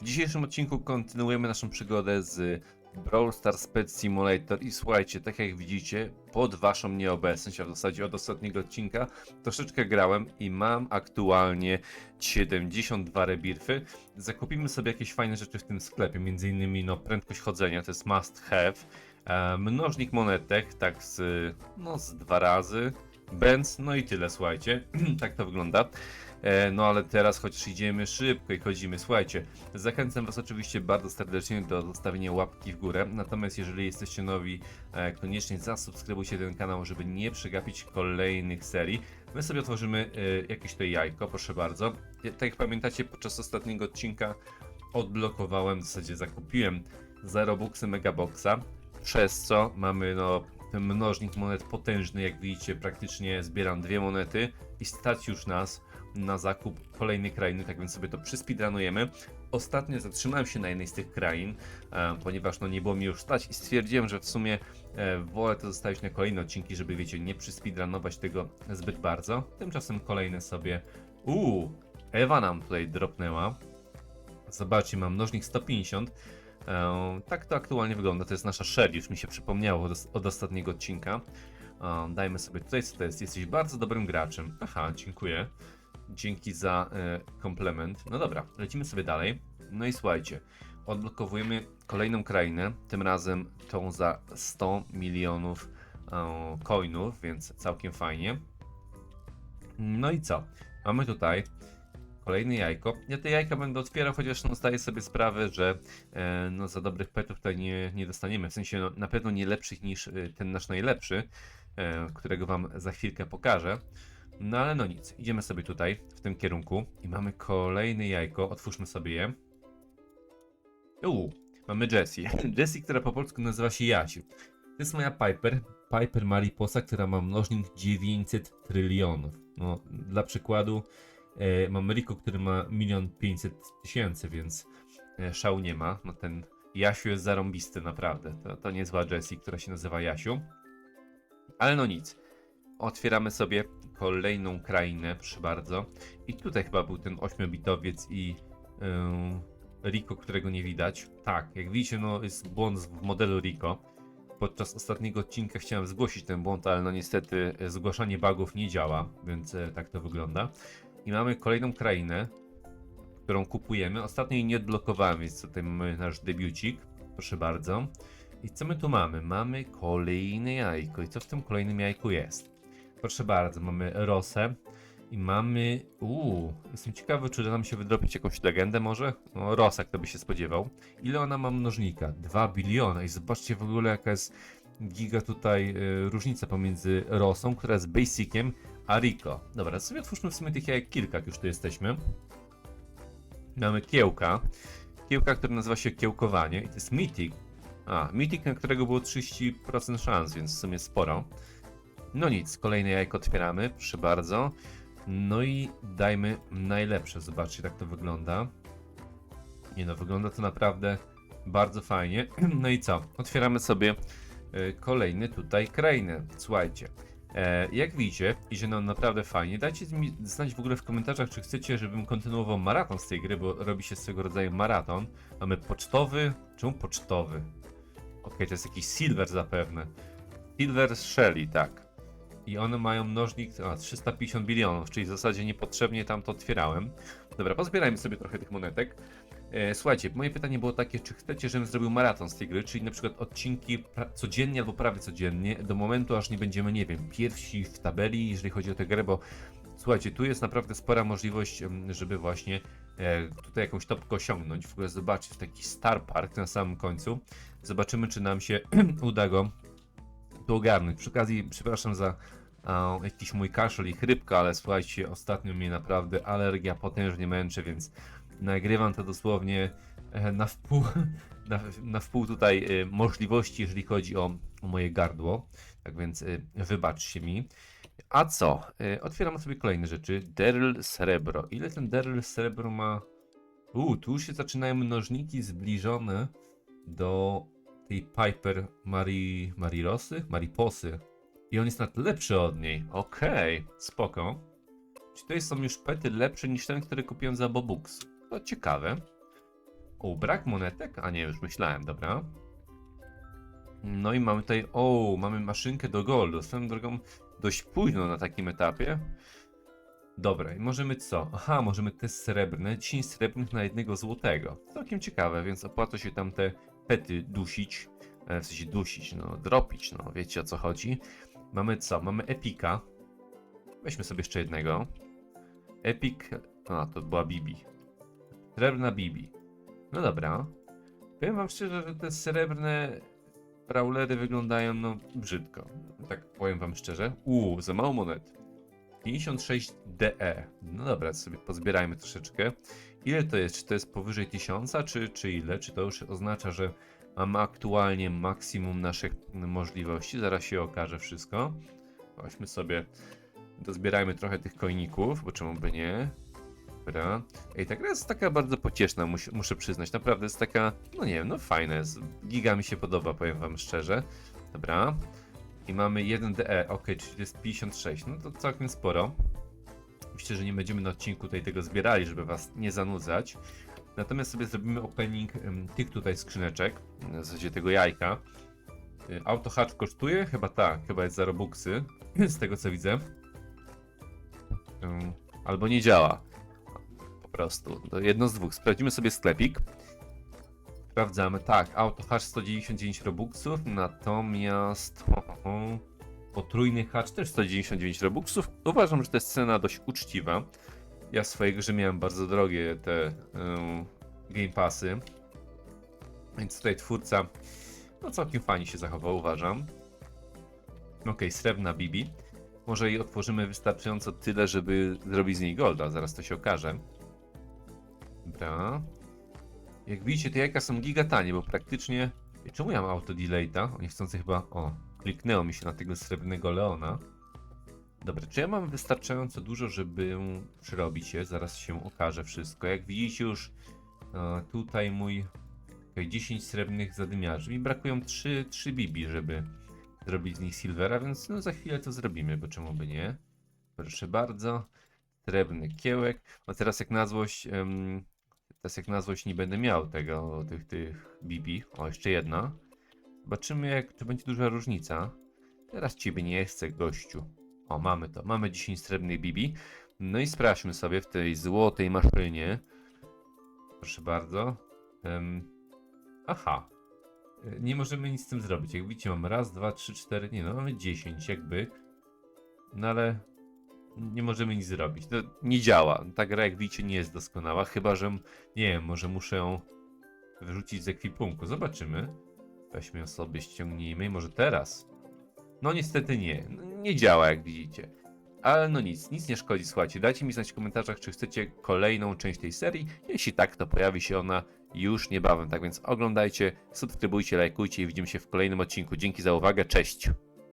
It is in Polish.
W dzisiejszym odcinku kontynuujemy naszą przygodę z Brawl Stars Pet Simulator i słuchajcie, tak jak widzicie, pod waszą nieobecność, a w zasadzie od ostatniego odcinka, troszeczkę grałem i mam aktualnie 72 rebirfy. Zakupimy sobie jakieś fajne rzeczy w tym sklepie, innymi no, prędkość chodzenia, to jest must have, e, mnożnik monetek, tak z, no, z dwa razy, Benz, no i tyle, słuchajcie, tak to wygląda. E, No ale teraz chociaż idziemy szybko i chodzimy. Słuchajcie, zachęcam Was oczywiście bardzo serdecznie do zostawienia łapki w górę. Natomiast jeżeli jesteście nowi, e, koniecznie zasubskrybujcie ten kanał, żeby nie przegapić kolejnych serii. My sobie otworzymy e, jakieś to jajko, proszę bardzo. Tak jak pamiętacie, podczas ostatniego odcinka odblokowałem, w zasadzie zakupiłem za Robuxy Megaboxa, przez co mamy no ten mnożnik monet potężny, jak widzicie, praktycznie zbieram dwie monety i stać już nas na zakup kolejnej krainy, tak więc sobie to przyspeedrunujemy. Ostatnio zatrzymałem się na jednej z tych krain, e, ponieważ no nie było mi już stać i stwierdziłem, że w sumie e, wolę to zostawić na kolejne odcinki, żeby wiecie, nie przyspeedrunować tego zbyt bardzo. Tymczasem kolejne sobie... Uuu, Ewa nam tutaj dropnęła. Zobaczcie, mam mnożnik 150. E, tak to aktualnie wygląda, to jest nasza Shelly, już mi się przypomniało od, od ostatniego odcinka. Dajmy sobie tutaj, co to jest? Jesteś bardzo dobrym graczem. Aha, dziękuję. Dzięki za e, komplement. No dobra, lecimy sobie dalej. No i słuchajcie, odblokowujemy kolejną krainę, tym razem tą za 100 milionów e, coinów, więc całkiem fajnie. No i co? Mamy tutaj kolejne jajko. Ja te jajka będę otwierał, chociaż no, zdaję sobie sprawę, że e, no, za dobrych petów tutaj nie, nie dostaniemy. W sensie no, na pewno nie lepszych niż e, ten nasz najlepszy, e, którego wam za chwilkę pokażę. No ale no nic, idziemy sobie tutaj w tym kierunku i mamy kolejne jajko. Otwórzmy sobie je. Uuu, mamy Jessie. Jessie, która po polsku nazywa się Jasiu. To jest moja Piper, Piper Mariposa, która ma mnożnik 900 trylionów. No, dla przykładu e, mam Rico, który ma 1 500 tysięcy, więc e, szału nie ma. No ten Jasiu jest zarąbisty naprawdę. To, to niezła Jessie, która się nazywa Jasiu. Ale no nic. Otwieramy sobie kolejną krainę, proszę bardzo. I tutaj chyba był ten 8-bitowiec i yy, Rico, którego nie widać. Tak, jak widzicie, no jest błąd w modelu Rico. Podczas ostatniego odcinka chciałem zgłosić ten błąd, ale no niestety e, zgłaszanie bugów nie działa, więc e, tak to wygląda. I mamy kolejną krainę, którą kupujemy. Ostatnio jej nie odblokowałem, więc tutaj mamy nasz debiucik. Proszę bardzo. I co my tu mamy? Mamy kolejne jajko. I co w tym kolejnym jajku jest? Proszę bardzo, mamy Rosę i mamy... Uuu, jestem ciekawy, czy da nam się wydropić jakąś legendę może? No, Rosa, kto by się spodziewał. Ile ona ma mnożnika? 2 biliony. I zobaczcie w ogóle, jaka jest giga tutaj y, różnica pomiędzy Rosą, która jest basiciem, a Rico. Dobra, sobie otwórzmy w sumie tych jajek kilka, jak już tu jesteśmy. Mamy kiełka. Kiełka, która nazywa się kiełkowanie i to jest Mythic. A, Mythic, na którego było 30% szans, więc w sumie sporo. No nic, kolejne jajko otwieramy, proszę bardzo. No i dajmy najlepsze, zobaczcie jak to wygląda. Nie no, wygląda to naprawdę bardzo fajnie. No i co? Otwieramy sobie y, kolejny tutaj krainę. Słuchajcie, e, jak widzicie, idzie nam naprawdę fajnie. Dajcie mi znać w ogóle w komentarzach, czy chcecie, żebym kontynuował maraton z tej gry, bo robi się swego rodzaju maraton. Mamy pocztowy. Czemu pocztowy? Okej, to jest jakiś silver zapewne. Silver Shelly, tak. I one mają mnożnik a, 350 bilionów, czyli w zasadzie niepotrzebnie tam to otwierałem. Dobra, pozbierajmy sobie trochę tych monetek. E, słuchajcie, moje pytanie było takie, czy chcecie, żebym zrobił maraton z tej gry, czyli na przykład odcinki codziennie albo prawie codziennie, do momentu aż nie będziemy, nie wiem, pierwsi w tabeli, jeżeli chodzi o tę grę, bo słuchajcie, tu jest naprawdę spora możliwość, żeby właśnie e, tutaj jakąś topkę osiągnąć. W ogóle zobaczcie, taki Star Park na samym końcu. Zobaczymy, czy nam się uda go tu ogarnąć. Przy okazji, przepraszam za a, jakiś mój kaszel i chrypka, ale słuchajcie, ostatnio mnie naprawdę alergia potężnie męczy, więc nagrywam to dosłownie e, na wpół, na, na wpół tutaj e, możliwości, jeżeli chodzi o, o moje gardło. Tak więc e, wybaczcie mi. A co? Otwieram sobie kolejne rzeczy. Daryl Srebro. Ile ten Daryl Srebro ma? U, tu się zaczynają mnożniki zbliżone do tej Piper Mari... Marirosy? Mariposy. I on jest nawet lepszy od niej. Okej, spoko. Czy tutaj są już pety lepsze niż ten, który kupiłem za Bobux? To ciekawe. O, brak monetek? A nie, już myślałem, dobra. No i mamy tutaj, o, mamy maszynkę do goldu. Swoją drogą dość późno na takim etapie. Dobra, i możemy co? Aha, możemy te srebrne, 10 srebrnych na jednego złotego. Całkiem ciekawe, więc opłaca się tam te pety dusić. E, W sensie dusić, no, dropić, no, wiecie o co chodzi. Mamy co? Mamy Epika. Weźmy sobie jeszcze jednego. Epic, a to była Bibi. Srebrna Bibi. No dobra. Powiem wam szczerze, że te srebrne brawlery wyglądają no brzydko. Tak powiem wam szczerze. Uuu, za mało monet. 56 DE. No dobra, sobie pozbierajmy troszeczkę. Ile to jest? Czy to jest powyżej 1000, czy, czy ile? Czy to już oznacza, że mamy aktualnie maksimum naszych możliwości? Zaraz się okaże wszystko. Weźmy sobie, dozbierajmy trochę tych koiników, bo czemu by nie? Dobra. Ej, ta gra jest taka bardzo pocieszna, mus, muszę przyznać. Naprawdę jest taka, no nie wiem, no fajna jest. Giga mi się podoba, powiem wam szczerze. Dobra. I mamy 1DE, ok, czyli jest 56, no to całkiem sporo. Myślę, że nie będziemy na odcinku tutaj tego zbierali, żeby was nie zanudzać. Natomiast sobie zrobimy opening tych tutaj skrzyneczek, w zasadzie tego jajka. Y, Auto hatch kosztuje? Chyba tak, chyba jest za robuxy, z tego co widzę. Albo nie działa. Po prostu. To jedno z dwóch. Sprawdzimy sobie sklepik. Sprawdzamy. Tak, auto hash 199 robuxów, natomiast potrójny hatch też 199 robuxów. Uważam, że to jest cena dość uczciwa. Ja w swojej grze miałem bardzo drogie te ym, game passy. Więc tutaj twórca no całkiem fajnie się zachował, uważam. Ok, srebrna Bibi. Może jej otworzymy wystarczająco tyle, żeby zrobić z niej golda. Zaraz to się okaże. Dobra. Jak widzicie, te jajka są gigatanie, bo praktycznie... Czemu ja mam auto delayta? Oni chcący chyba... O, kliknęło mi się na tego srebrnego Leona. Dobra, czy ja mam wystarczająco dużo, żeby przerobić je? Zaraz się okaże wszystko. Jak widzicie już e, tutaj mój... Okay, 10 srebrnych zadymiarzy. Mi brakują 3, 3 bibi, żeby zrobić z nich silvera, więc no za chwilę to zrobimy, bo czemu by nie? Proszę bardzo. Srebrny kiełek. No teraz jak na złość... Teraz jak na złość nie będę miał tego, tych, tych bibi. O, jeszcze jedna. Zobaczymy, jak, czy będzie duża różnica. Teraz ciebie nie chcę, gościu. O, mamy to. Mamy 10 srebrnych bibi. No i sprawdźmy sobie w tej złotej maszynie. Proszę bardzo. Em, aha. E, Nie możemy nic z tym zrobić. Jak widzicie, mamy raz, dwa, trzy, cztery. Nie no, mamy 10 jakby. No ale nie możemy nic zrobić. To nie działa. Ta gra, jak widzicie, nie jest doskonała. Chyba, że nie wiem, może muszę ją wyrzucić z ekwipunku. Zobaczymy. Weźmy ją sobie, ściągnijmy może teraz. No niestety nie. Nie działa, jak widzicie. Ale no nic, nic nie szkodzi. Słuchajcie, dajcie mi znać w komentarzach, czy chcecie kolejną część tej serii. Jeśli tak, to pojawi się ona już niebawem. Tak więc oglądajcie, subskrybujcie, lajkujcie i widzimy się w kolejnym odcinku. Dzięki za uwagę, cześć!